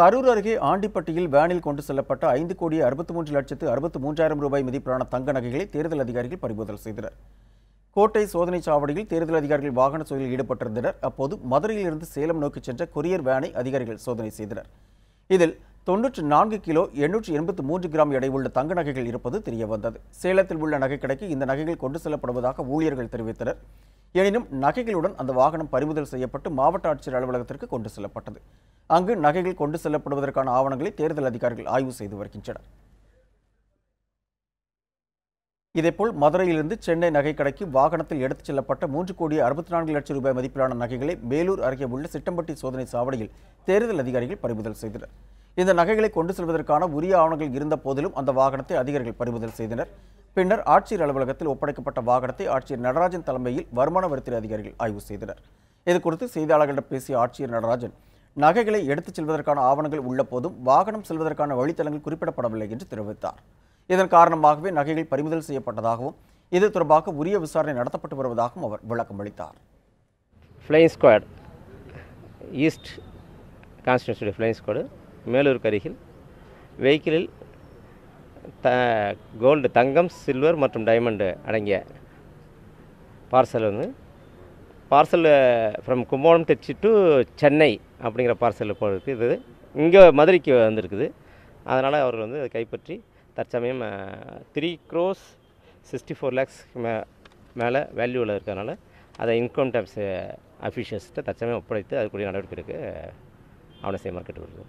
கரூர் அருகே ஆண்டிப்பட்டியில் வேனில் கொண்டு செல்லப்பட்ட ஐந்து கோடி அறுபத்தி மூன்று லட்சத்து அறுபத்து மூன்றாயிரம் ரூபாய் மதிப்பிலான தங்க நகைகளை தேர்தல் அதிகாரிகள் பறிமுதல் செய்தனர். கோட்டை சோதனை சாவடியில் தேர்தல் அதிகாரிகள் வாகன சோதனையில் ஈடுபட்டிருந்தனர். அப்போது மதுரையிலிருந்து சேலம் நோக்கி சென்ற கொரியர் வேனை அதிகாரிகள் சோதனை செய்தனர். இதில் தொன்னூற்று நான்கு கிலோ எண்ணூற்று எண்பத்து மூன்று கிராம் எடை உள்ள தங்க நகைகள் இருப்பது தெரியவந்தது. சேலத்தில் உள்ள நகைக்கடைக்கு இந்த நகைகள் கொண்டு செல்லப்படுவதாக ஊழியர்கள் தெரிவித்தனர். எனினும் நகைகளுடன் அந்த வாகனம் பறிமுதல் செய்யப்பட்டு மாவட்ட ஆட்சியர் அலுவலகத்திற்கு கொண்டு செல்லப்பட்டது. அங்கு நகைகள் கொண்டு செல்லப்படுவதற்கான ஆவணங்களை தேர்தல் அதிகாரிகள் ஆய்வு செய்து வருகின்றனர். இதேபோல் மதுரையிலிருந்து சென்னை நகைக்கடைக்கு வாகனத்தில் எடுத்துச் செல்லப்பட்ட மூன்று கோடி அறுபத்தி நான்கு லட்சம் ரூபாய் மதிப்பிலான நகைகளை மேலூர் அருகே உள்ள சிட்டம்பட்டி சோதனை சாவடியில் தேர்தல் அதிகாரிகள் பறிமுதல் செய்தனர். இந்த நகைகளை கொண்டு செல்வதற்கான உரிய ஆவணங்கள் இருந்த போதிலும் அந்த வாகனத்தை அதிகாரிகள் பறிமுதல் செய்தனர். பின்னர் ஆட்சியர் அலுவலகத்தில் ஒப்படைக்கப்பட்ட வாகனத்தை ஆட்சியர் நடராஜன் தலைமையில் வருமான வரித்துறை அதிகாரிகள் ஆய்வு செய்தனர். இது குறித்து செய்தியாளர்களிடம் பேசிய ஆட்சியர் நடராஜன் நகைகளை எடுத்துச் செல்வதற்கான ஆவணங்கள் உள்ள போதும் வாகனம் செல்வதற்கான வழித்தலங்கள் குறிப்பிடப்படவில்லை என்று தெரிவித்தார். இதன் காரணமாகவே நகைகள் பறிமுதல் செய்யப்பட்டதாகவும் இது தொடர்பாக உரிய விசாரணை நடத்தப்பட்டு வருவதாகவும் அவர் விளக்கம் அளித்தார். Flying squad east constituency flying squad மேலூருக்கு அருகில் வெஹிக்கிளில் த கோல்டு தங்கம் சில்வர் மற்றும் டைமண்டு அடங்கிய பார்சல் வந்து parcel from Kumbakonam Tiruchi to Chennai அப்படிங்கிற பார்சல் போயிருக்கு இது இங்கே மதுரைக்கு வந்திருக்குது. அதனால் அவர்கள் வந்து அதை கைப்பற்றி தற்சமயம் three crores sixty four lakhs மே மேலே வேல்யூவில் இருக்கிறதுனால அதை இன்கம் டேக்ஸ் அஃபிஷியல்ஸ்கிட்ட தற்சமயம் ஒப்படைத்து அதுக்குரிய நடவடிக்கை எடுக்க அவனை செய்ய மார்க்கெட் வருது